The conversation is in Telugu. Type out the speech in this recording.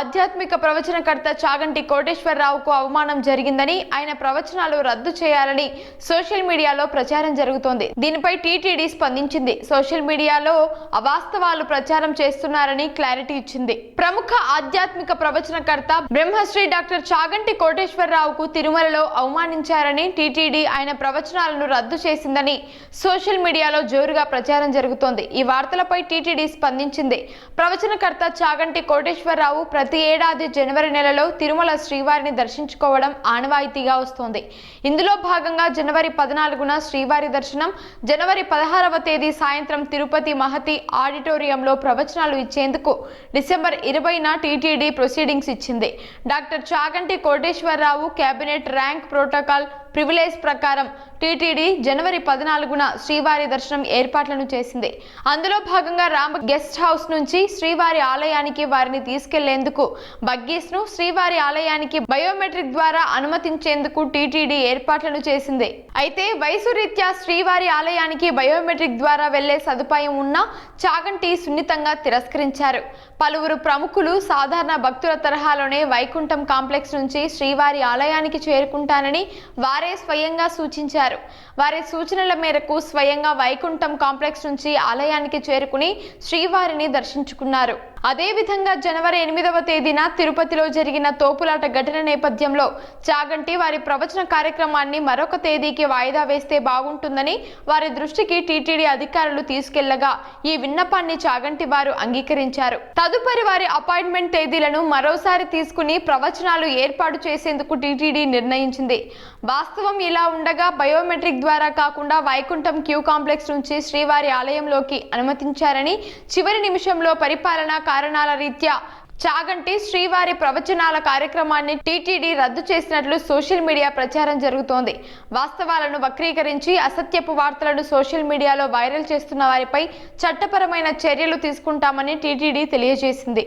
ఆధ్యాత్మిక ప్రవచనకర్త చాగంటి కోటేశ్వరరావుకు అవమానం జరిగిందని ఆయన ప్రవచనాలు రద్దు చేయాలని సోషల్ మీడియాలో ప్రచారం జరుగుతోంది. దీనిపై టీటీడీ స్పందించింది. సోషల్ మీడియాలో అవాస్తవాలు ప్రచారం చేస్తున్నారని క్లారిటీ ఇచ్చింది. ప్రముఖ ఆధ్యాత్మిక ప్రవచనకర్త బ్రహ్మశ్రీ డాక్టర్ చాగంటి కోటేశ్వరరావుకు తిరుమలలో అవమానించారని టీటీడీ ఆయన ప్రవచనాలను రద్దు చేసిందని సోషల్ మీడియాలో జోరుగా ప్రచారం జరుగుతోంది. ఈ వార్తలపై టీటీడీ స్పందించింది. ప్రవచనకర్త చాగంటి కోటేశ్వరరావు ప్రతి ఏడాది జనవరి నెలలో తిరుమల శ్రీవారిని దర్శించుకోవడం ఆనవాయితీగా వస్తోంది. ఇందులో భాగంగా జనవరి పద్నాలుగున శ్రీవారి దర్శనం జనవరి పదహారవ తేదీ సాయంత్రం తిరుపతి మహతి ఆడిటోరియంలో ప్రవచనాలు ఇచ్చేందుకు డిసెంబర్ ఇరవైన టీటీడీ ప్రొసీడింగ్స్ ఇచ్చింది. Doctor Chaganti Koteswararao cabinet rank protocol privilege ప్రకారం టీటీడీ జనవరి పద్నాలుగున శ్రీవారి దర్శనం ఏర్పాట్లను చేసింది. అందులో భాగంగా రామ గెస్ట్ హౌస్ నుంచి శ్రీవారి ఆలయానికి వారిని తీసుకెళ్ళేందుకు బగ్గీస్ను శ్రీవారి ఆలయానికి బయోమెట్రిక్ ద్వారా అనుమతించేందుకు టీటీడీ ఏర్పాట్లను చేసింది. అయితే వయసు రీత్యా శ్రీవారి ఆలయానికి బయోమెట్రిక్ ద్వారా వెళ్ళే సదుపాయం ఉన్నా చాగంటి సున్నితంగా తిరస్కరించారు. పలువురు ప్రముఖులు సాధారణ భక్తుల తరహాలోనే వైకుంఠం కాంప్లెక్స్ నుంచి శ్రీవారి ఆలయానికి చేరుకుంటానని వారే స్వయంగా సూచించారు. వారి సూచనల మేరకు స్వయంగా వైకుంఠం కాంప్లెక్స్ నుంచి ఆలయానికి చేరుకుని శ్రీవారిని దర్శించుకున్నారు. అదేవిధంగా జనవరి ఎనిమిదవ తేదీన తిరుపతిలో జరిగిన తోపులాట ఘటన నేపథ్యంలో చాగంటి వారి ప్రవచన కార్యక్రమాన్ని మరొక తేదీకి వాయిదా వేస్తే బాగుంటుందని వారి దృష్టికి టీటీడీ అధికారులు తీసుకెళ్ళగా ఈ విన్నపాన్ని చాగంటి వారు అంగీకరించారు. తదుపరి వారి అపాయింట్మెంట్ తేదీలను మరోసారి తీసుకుని ప్రవచనాలు ఏర్పాటు చేసేందుకు టీటీడీ నిర్ణయించింది. వాస్తవం ఇలా ఉండగా బయోమెట్రిక్ ద్వారా కాకుండా వైకుంఠం క్యూ కాంప్లెక్స్ నుంచి శ్రీవారి ఆలయంలోకి అనుమతించారని చివరి నిమిషంలో పరిపాలనా కారణాల రీత్యా చాగంటి శ్రీవారి ప్రవచనాల కార్యక్రమాన్ని టీటీడీ రద్దు చేసినట్లు సోషల్ మీడియా ప్రచారం జరుగుతోంది. వాస్తవాలను వక్రీకరించి అసత్యపు వార్తలను సోషల్ మీడియాలో వైరల్ చేస్తున్న వారిపై చట్టపరమైన చర్యలు తీసుకుంటామని టీటీడీ తెలియజేసింది.